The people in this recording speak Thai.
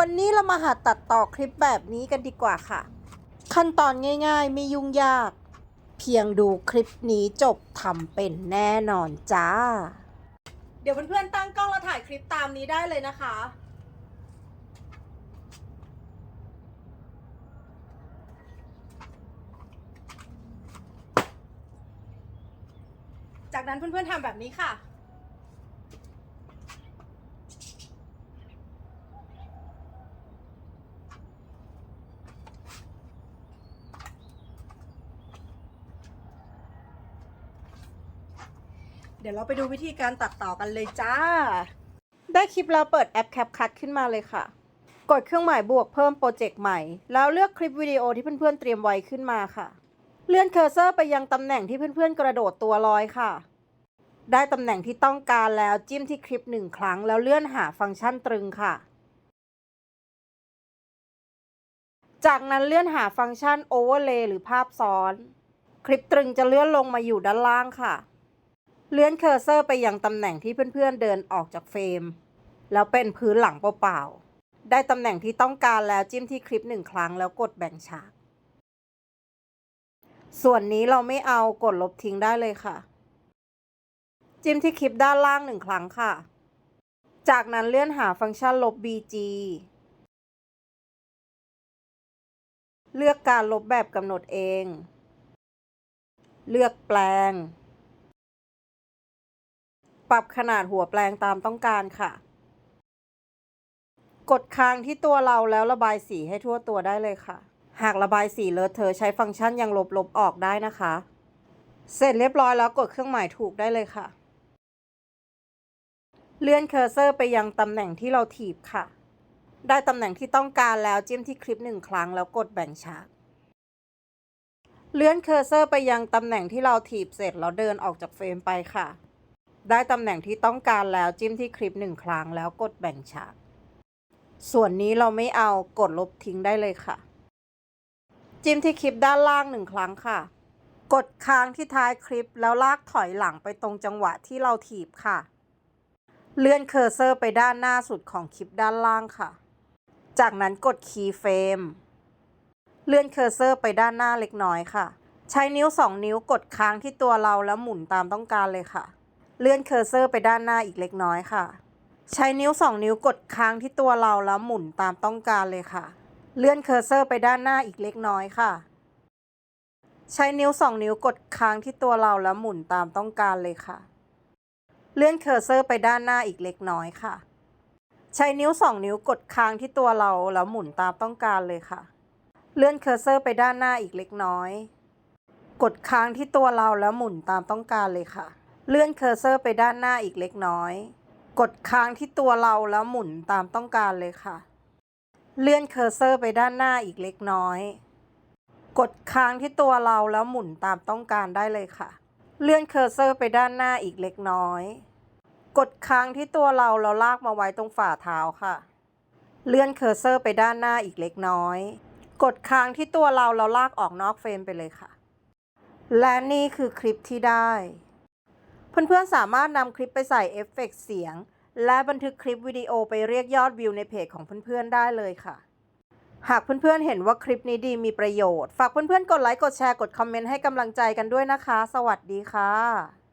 วันนี้เรามาหัดตัดต่อคลิปแบบนี้กันดีกว่าค่ะ ขั้นตอนง่ายๆ ไม่ยุ่งยาก เพียงดูคลิปนี้จบทำเป็นแน่นอนจ้า เดี๋ยวเพื่อนๆตั้งกล้องแล้วถ่ายคลิปตามนี้ได้เลยนะคะ จากนั้นเพื่อนๆทำแบบนี้ค่ะ เดี๋ยวเราไปดูวิธีการตัดต่อกันเลยจ้า ได้คลิปแล้วเปิดแอป CapCut ขึ้นมาเลยค่ะ กดเครื่องหมายบวกเพิ่มโปรเจกต์ใหม่ แล้วเลือกคลิปวิดีโอที่เพื่อนๆเตรียมไว้ขึ้นมาค่ะ เลื่อนเคอร์เซอร์ไปยังตำแหน่งที่เพื่อนๆกระโดดตัวลอยค่ะ ได้ตำแหน่งที่ต้องการแล้วจิ้มที่คลิปหนึ่งครั้ง แล้วเลื่อนหาฟังก์ชันตรึงค่ะ จากนั้นเลื่อนหาฟังก์ชัน Overlay หรือภาพซ้อน คลิปตรึงจะเลื่อนลงมาอยู่ด้านล่างค่ะ เลื่อนเคอร์เซอร์ไปยังตำแหน่งที่เพื่อนๆเดินออกจากเฟรม แล้วเป็นพื้นหลังเปล่าๆ ได้ตำแหน่งที่ต้องการแล้วจิ้มที่คลิปหนึ่งครั้งแล้วกดแบ่งฉาก ส่วนนี้เราไม่เอากดลบทิ้งได้เลยค่ะ จิ้มที่คลิปด้านล่างหนึ่งครั้งค่ะ จากนั้นเลื่อนหาฟังก์ชันลบ BG เลือกการลบแบบกำหนดเอง เลือกแปลง ปรับขนาดหัวแปลงตามต้องการค่ะ กดค้างที่ตัวเราแล้วระบายสีให้ทั่วตัวได้เลยค่ะ หากระบายสีเลอะเทอะใช้ฟังก์ชันยังลบลบออกได้นะคะ เสร็จเรียบร้อยแล้วกดเครื่องหมายถูกได้เลยค่ะ เลื่อนเคอร์เซอร์ไปยังตำแหน่งที่เราถีบค่ะ ได้ตำแหน่งที่ต้องการแล้วจิ้มที่คลิปหนึ่งครั้งแล้วกดแบ่งฉากเลื่อนเคอร์เซอร์ไปยังตำแหน่งที่เราถีบเสร็จแล้วเดินออกจากเฟรมไปค่ะ ได้ตำแหน่งที่ต้องการแล้วจิ้มที่คลิปหนึ่งครั้งแล้วกดแบ่งฉาก ส่วนนี้เราไม่เอากดลบทิ้งได้เลยค่ะ จิ้มที่คลิปด้านล่างหนึ่งครั้งค่ะ กดค้างที่ท้ายคลิปแล้วลากถอยหลังไปตรงจังหวะที่เราถีบค่ะ เลื่อนเคอร์เซอร์ไปด้านหน้าสุดของคลิปด้านล่างค่ะ จากนั้นกดคีย์เฟรมเลื่อนเคอร์เซอร์ไปด้านหน้าเล็กน้อยค่ะ ใช้นิ้ว 2 นิ้วกดค้างที่ตัวเราแล้วหมุนตามต้องการเลยค่ะ เลื่อนเคอร์เซอร์ไปด้านหน้าอีกเล็กน้อยค่ะ ใช้นิ้ว 2 นิ้วกดค้างที่ตัวเราแล้วหมุนตามต้องการเลยค่ะ เลื่อนเคอร์เซอร์ไปด้านหน้าอีกเล็กน้อยค่ะ ใช้นิ้ว 2 นิ้วกดค้างที่ตัวเราแล้วหมุนตามต้องการเลยค่ะ เลื่อนเคอร์เซอร์ไปด้านหน้าอีกเล็กน้อยค่ะ ใช้นิ้ว 2 นิ้วกดค้างที่ตัวเราแล้วหมุนตามต้องการเลยค่ะ เลื่อนเคอร์เซอร์ไปด้านหน้าอีกเล็กน้อย กดค้างที่ตัวเราแล้วหมุนตามต้องการเลยค่ะ เลื่อนเคอร์เซอร์ไปด้านหน้าอีกเล็กน้อย กดค้างที่ตัวเราแล้วหมุนตามต้องการเลยค่ะ เลื่อนเคอร์เซอร์ไปด้านหน้าอีกเล็กน้อย กดค้างที่ตัวเราแล้วหมุนตามต้องการได้เลยค่ะ เลื่อนเคอร์เซอร์ไปด้านหน้าอีกเล็กน้อย กดค้างที่ตัวเราแล้วลากมาไว้ตรงฝ่าเท้าค่ะ เลื่อนเคอร์เซอร์ไปด้านหน้าอีกเล็กน้อย กดค้างที่ตัวเราแล้วลากออกนอกเฟรมไปเลยค่ะ และนี่คือคลิปที่ได้ เพื่อนๆสามารถนำคลิปไปใส่เอฟเฟกต์เสียง และบันทึกคลิปวิดีโอไปเรียกยอดวิวในเพจของเพื่อนๆได้เลยค่ะ หากเพื่อนๆเห็นว่าคลิปนี้ดีมีประโยชน์ ฝากเพื่อนๆกดไลค์กดแชร์กดคอมเมนต์ให้กำลังใจกันด้วยนะคะ สวัสดีค่ะ